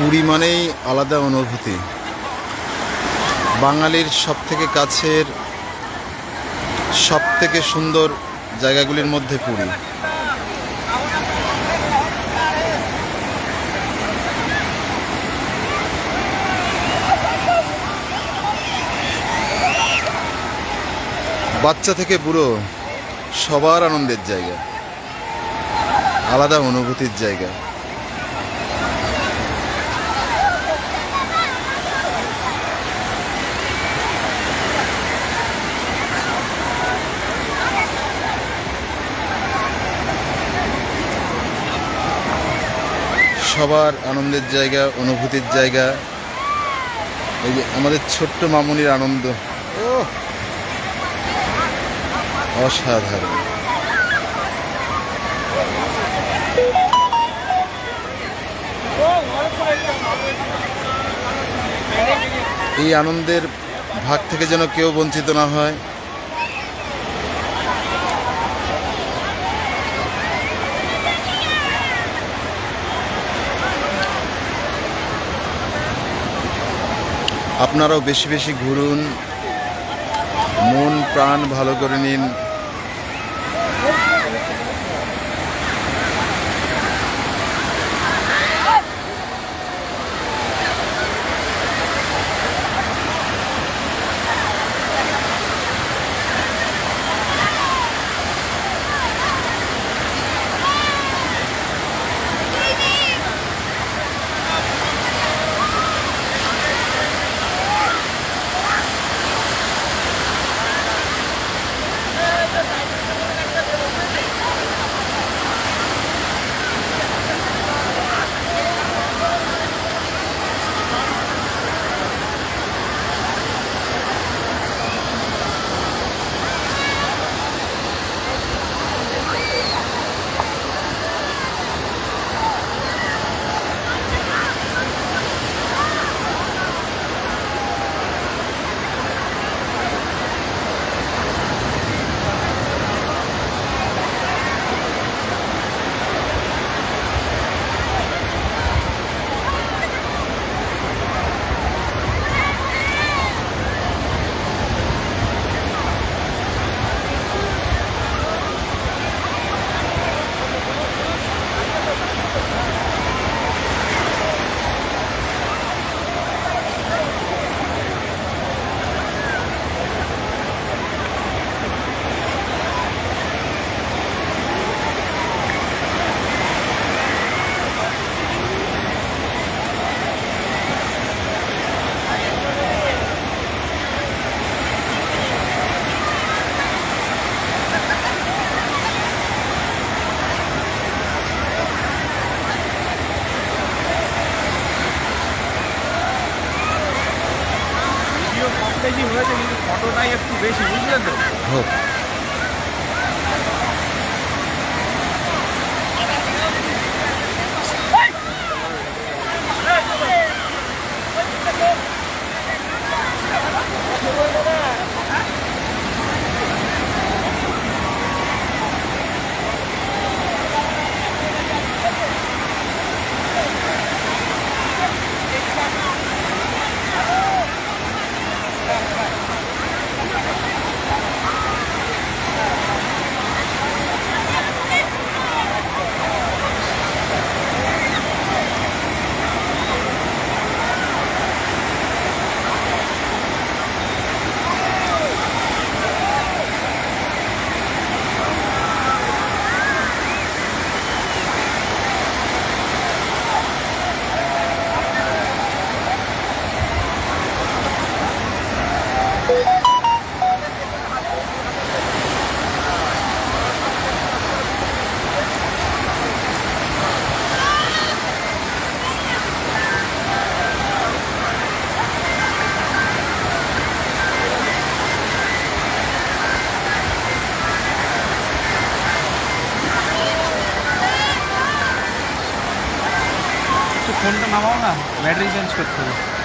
পুরী মানেই আলাদা অনুভূতি। বাঙালির সব থেকে কাছের সব থেকে সুন্দর জায়গাগুলির মধ্যে পুরী। বাচ্চা থেকে বুড়ো সবার আনন্দের জায়গা। আলাদা অনুভূতির জায়গা। সবার আনন্দের জায়গা, অনুভূতির জায়গা। এই যে আমাদের ছোট্ট মামুনির আনন্দ। ও অসাধারণ। এই আনন্দের ভাগ থেকে যেন কেউ বঞ্চিত না হয়। আপনারাও বেশি বেশি ঘুরুন। মন প্রাণ ভালো করে নিন। বেশি হয়েছে কিন্তু ফটোটাই একটু বেশি বুঝলেন তো? ফোনটা নামাও না ব্যাটারি চেঞ্জ করতে হবে।